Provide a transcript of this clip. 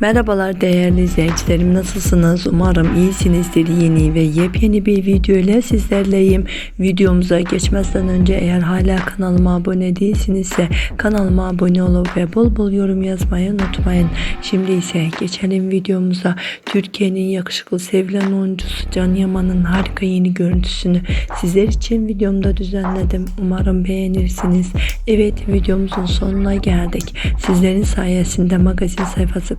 Merhabalar değerli izleyicilerim nasılsınız? Umarım iyisinizdir. Yeni ve yepyeni bir video ile sizlerleyim. Videomuza geçmezden önce eğer hala kanalıma abone değilsinizse kanalıma abone olup ve bol bol yorum yazmayı unutmayın. Şimdi ise geçelim videomuza. Türkiye'nin yakışıklı sevilen oyuncusu Can Yaman'ın harika yeni görüntüsünü sizler için videomda düzenledim. Umarım beğenirsiniz. Evet videomuzun sonuna geldik. Sizlerin sayesinde magazin sayfası